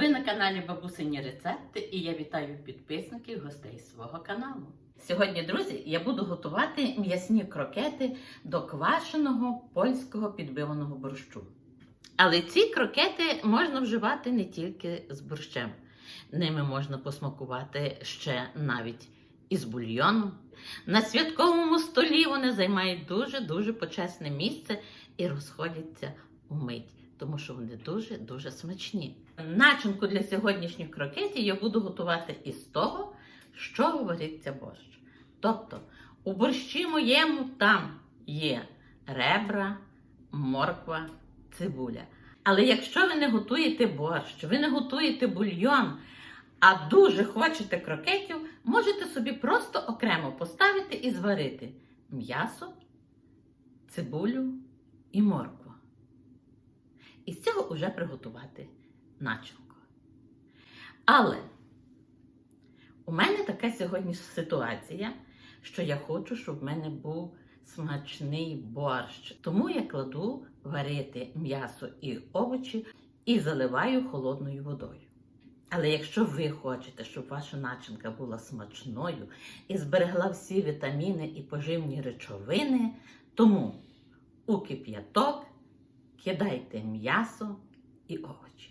Ви на каналі Бабусині Рецепти і я вітаю підписників гостей свого каналу. Сьогодні, друзі, я буду готувати м'ясні крокети до квашеного польського підбиваного борщу. Але ці крокети можна вживати не тільки з борщем. Ними можна посмакувати ще навіть із бульйоном. На святковому столі вони займають дуже-дуже почесне місце і розходяться умить, тому що вони дуже-дуже смачні. Начинку для сьогоднішніх крокетів я буду готувати із того, що говориться борщ. Тобто, у борщі моєму там є ребра, морква, цибуля. Але якщо ви не готуєте борщ, ви не готуєте бульйон, а дуже хочете крокетів, можете собі просто окремо поставити і зварити м'ясо, цибулю і моркву. І з цього вже приготувати начинку. Але у мене така сьогодні ситуація, що я хочу, щоб в мене був смачний борщ. Тому я кладу варити м'ясо і овочі і заливаю холодною водою. Але якщо ви хочете, щоб ваша начинка була смачною і зберегла всі вітаміни і поживні речовини, тому у кип'яток кидайте м'ясо і овочі.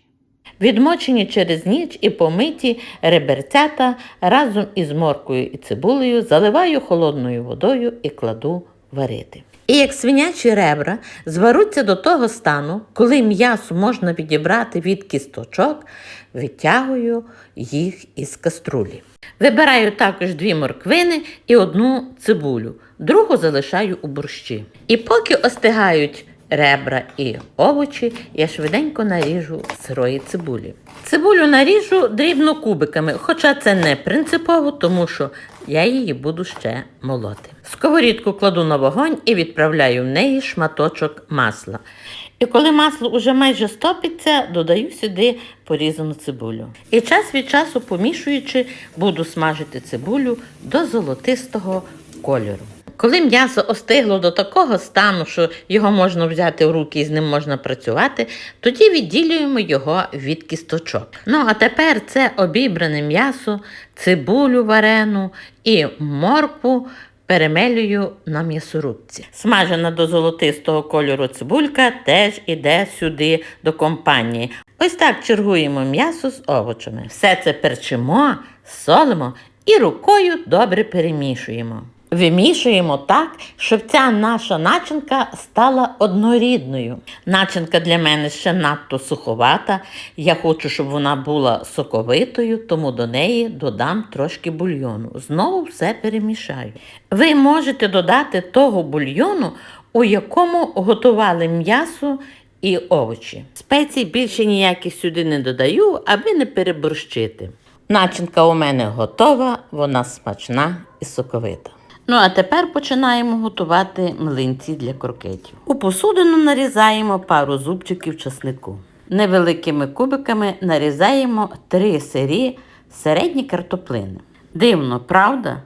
Відмочені через ніч і помиті реберцята разом із моркою і цибулею заливаю холодною водою і кладу варити. І як свинячі ребра зваруться до того стану, коли м'ясо можна відібрати від кісточок, витягую їх із каструлі. Вибираю також дві морквини і одну цибулю, другу залишаю у борщі. І поки остигають ребра і овочі, я швиденько наріжу сирої цибулі. Цибулю наріжу дрібно кубиками, хоча це не принципово, тому що я її буду ще молоти. Сковорідку кладу на вогонь і відправляю в неї шматочок масла. І коли масло уже майже стопиться, додаю сюди порізану цибулю. І час від часу, помішуючи, буду смажити цибулю до золотистого кольору. Коли м'ясо остигло до такого стану, що його можна взяти в руки і з ним можна працювати, тоді відділюємо його від кісточок. Ну а тепер це обібране м'ясо, цибулю варену і моркву перемелюю на м'ясорубці. Смажена до золотистого кольору цибулька теж іде сюди до компанії. Ось так чергуємо м'ясо з овочами. Все це перчимо, солимо і рукою добре перемішуємо. Вимішуємо так, щоб ця наша начинка стала однорідною. Начинка для мене ще надто суховата. Я хочу, щоб вона була соковитою, тому до неї додам трошки бульйону. Знову все перемішаю. Ви можете додати того бульйону, у якому готували м'ясо і овочі. Спецій більше ніяких сюди не додаю, аби не переборщити. Начинка у мене готова, вона смачна і соковита. Ну, а тепер починаємо готувати млинці для крокетів. У посудину нарізаємо пару зубчиків часнику. Невеликими кубиками нарізаємо три сирі середні картоплини. Дивно, правда?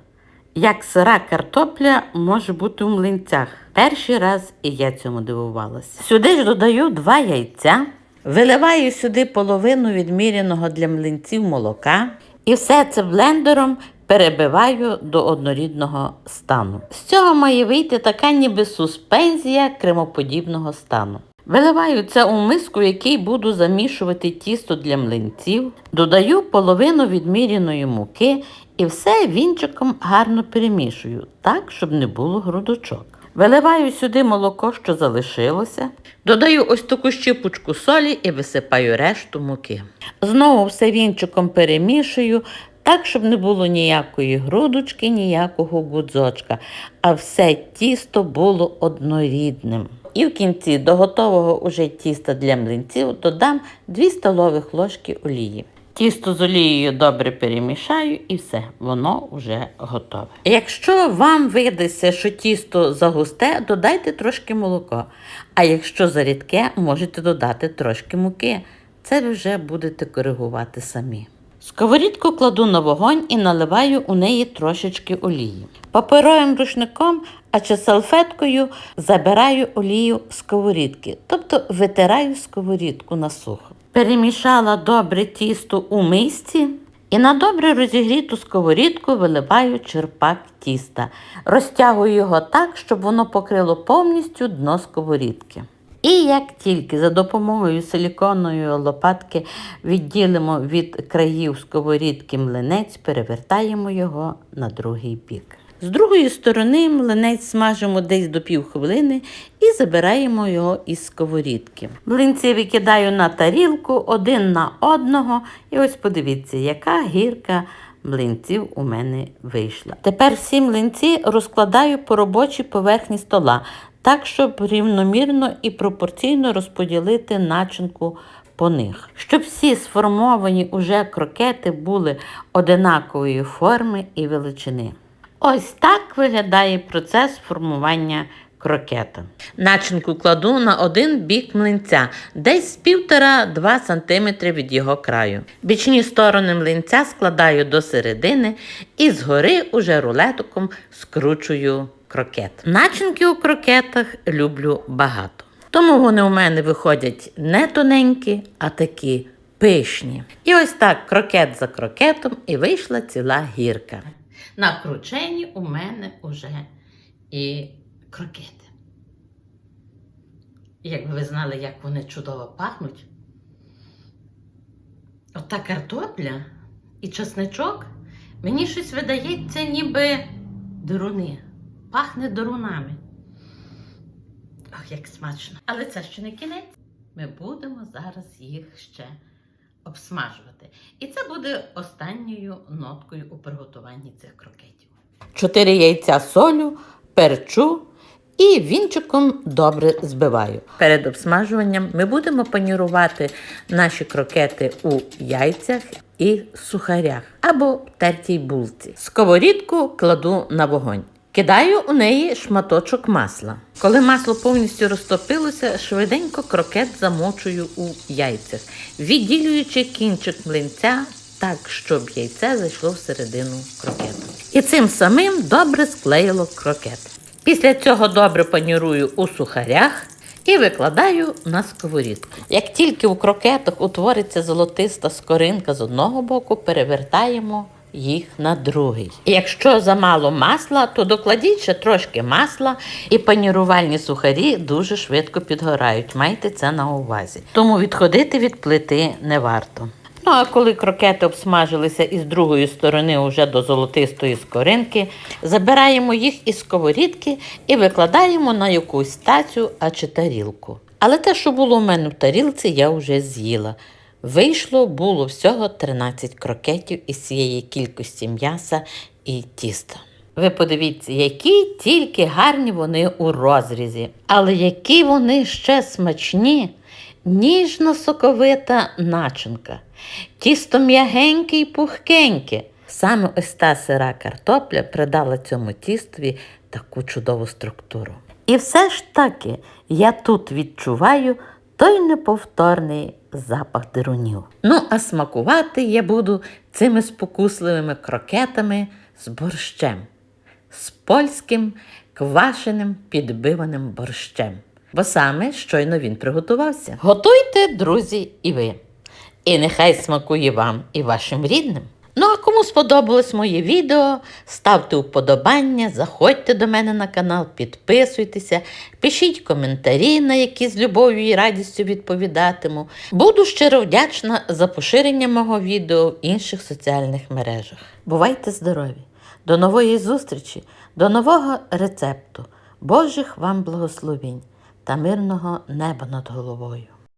Як сира картопля може бути у млинцях. Перший раз і я цьому дивувалася. Сюди ж додаю два яйця, виливаю сюди половину відміряного для млинців молока і все це блендером перебиваю до однорідного стану. З цього має вийти така ніби суспензія кремоподібного стану. Виливаю це у миску, в якій буду замішувати тісто для млинців, додаю половину відміряної муки і все вінчиком гарно перемішую, так, щоб не було грудочок. Виливаю сюди молоко, що залишилося, додаю ось таку щіпочку солі і висипаю решту муки. Знову все вінчиком перемішую, так, щоб не було ніякої грудочки, ніякого гудзочка, а все тісто було однорідним. І в кінці до готового уже тіста для млинців додам 2 столових ложки олії. Тісто з олією добре перемішаю і все, воно вже готове. Якщо вам видається, що тісто загусте, додайте трошки молока. А якщо зарідке, можете додати трошки муки. Це ви вже будете коригувати самі. Сковорідку кладу на вогонь і наливаю у неї трошечки олії. Паперовим рушником, а чи салфеткою забираю олію з сковорідки, тобто витираю сковорідку на сухо. Перемішала добре тісто у мисці і на добре розігріту сковорідку виливаю черпак тіста. Розтягую його так, щоб воно покрило повністю дно сковорідки. І як тільки за допомогою силіконової лопатки відділимо від країв сковорідки млинець, перевертаємо його на другий бік. З другої сторони млинець смажимо десь до півхвилини і забираємо його із сковорідки. Млинці викидаю на тарілку один на одного. І ось подивіться, яка гірка млинців у мене вийшла. Тепер всі млинці розкладаю по робочій поверхні стола, так, щоб рівномірно і пропорційно розподілити начинку по них, щоб всі сформовані уже крокети були одинакової форми і величини. Ось так виглядає процес формування крокета. Начинку кладу на один бік млинця, десь з 1,5-2 см від його краю. Бічні сторони млинця складаю до середини і згори уже рулетиком скручую крокет. Начинки у крокетах люблю багато. Тому вони у мене виходять не тоненькі, а такі пишні. І ось так крокет за крокетом і вийшла ціла гірка. На кручені у мене вже і крокети. І Якби ви знали, як вони чудово пахнуть. Ота картопля і чесничок мені щось видається, ніби деруни. Пахне дерунами. Ох, як смачно. Але це ще не кінець. Ми будемо зараз їх ще обсмажувати. І це буде останньою ноткою у приготуванні цих крокетів. Чотири яйця солю, перчу і вінчиком добре збиваю. Перед обсмажуванням ми будемо панірувати наші крокети у яйцях і сухарях або тертій булці. Сковорідку кладу на вогонь. Кидаю у неї шматочок масла. Коли масло повністю розтопилося, швиденько крокет замочую у яйцях, відділюючи кінчик млинця так, щоб яйце зайшло всередину крокету. І цим самим добре склеїло крокет. Після цього добре панірую у сухарях і викладаю на сковорідку. Як тільки у крокетах утвориться золотиста скоринка з одного боку, перевертаємо їх на другий. Якщо замало масла, то докладіть ще трошки масла, і панірувальні сухарі дуже швидко підгорають. Майте це на увазі. Тому відходити від плити не варто. Ну а коли крокети обсмажилися із другої сторони уже до золотистої скоринки, забираємо їх із сковорідки і викладаємо на якусь тацю а чи тарілку. Але те, що було в мене в тарілці, я вже з'їла. Вийшло було всього 13 крокетів із цієї кількості м'яса і тіста. Ви подивіться, які тільки гарні вони у розрізі, але які вони ще смачні, ніжно соковита начинка, тісто м'ягеньке і пухкеньке. Саме ось та сира картопля придала цьому тістові таку чудову структуру. І все ж таки я тут відчуваю той неповторний запах дирунів. Ну, а смакувати я буду цими спокусливими крокетами з борщем, з польським квашеним підбиваним борщем. Бо саме щойно він приготувався. Готуйте, друзі, і ви. І нехай смакує вам і вашим рідним. Кому сподобалось моє відео, ставте вподобання, заходьте до мене на канал, підписуйтеся, пишіть коментарі, на які з любов'ю і радістю відповідатиму. Буду щиро вдячна за поширення мого відео в інших соціальних мережах. Бувайте здорові! До нової зустрічі, до нового рецепту. Божих вам благословінь та мирного неба над головою.